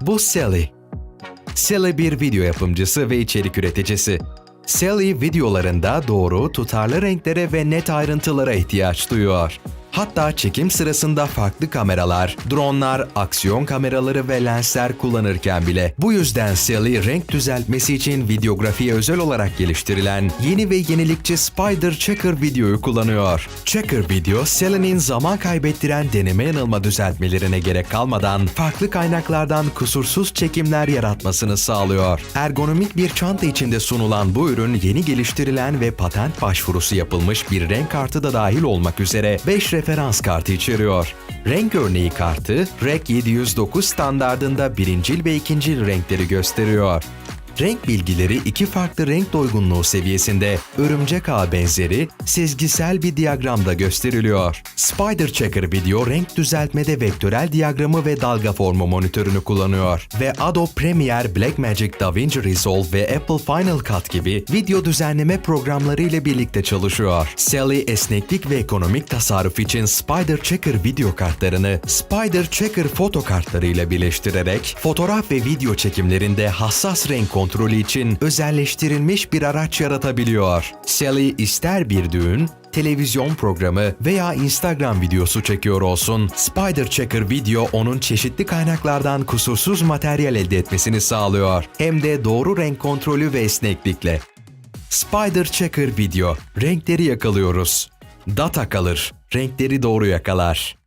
Bu Sally. Sally bir video yapımcısı ve içerik üreticisi. Sally videolarında doğru, tutarlı renklere ve net ayrıntılara ihtiyaç duyuyor. Hatta çekim sırasında farklı kameralar, dronlar, aksiyon kameraları ve lensler kullanırken bile. Bu yüzden Sally renk düzeltmesi için videografiye özel olarak geliştirilen yeni ve yenilikçi Spider Checker videoyu kullanıyor. Checker video, Sally'nin zaman kaybettiren deneme yanılma düzeltmelerine gerek kalmadan farklı kaynaklardan kusursuz çekimler yaratmasını sağlıyor. Ergonomik bir çanta içinde sunulan bu ürün yeni geliştirilen ve patent başvurusu yapılmış bir renk kartı da dahil olmak üzere 5 referans kartı içeriyor. Renk örneği kartı, REC 709 standardında birincil ve ikincil renkleri gösteriyor. Renk bilgileri iki farklı renk doygunluğu seviyesinde örümcek ağ benzeri sezgisel bir diyagramda gösteriliyor. Spider Checker video renk düzeltmede vektörel diyagramı ve dalga formu monitörünü kullanıyor ve Adobe Premiere, Blackmagic DaVinci Resolve ve Apple Final Cut gibi video düzenleme programları ile birlikte çalışıyor. Sally esneklik ve ekonomik tasarruf için Spider Checker video kartlarını Spider Checker foto kartları ile birleştirerek fotoğraf ve video çekimlerinde hassas renk kontrolü için özelleştirilmiş bir araç yaratabiliyor. Sally ister bir düğün, televizyon programı veya Instagram videosu çekiyor olsun, Spider Checker Video onun çeşitli kaynaklardan kusursuz materyal elde etmesini sağlıyor. Hem de doğru renk kontrolü ve esneklikle. Spider Checker Video, renkleri yakalıyoruz. Data kalır, renkleri doğru yakalar.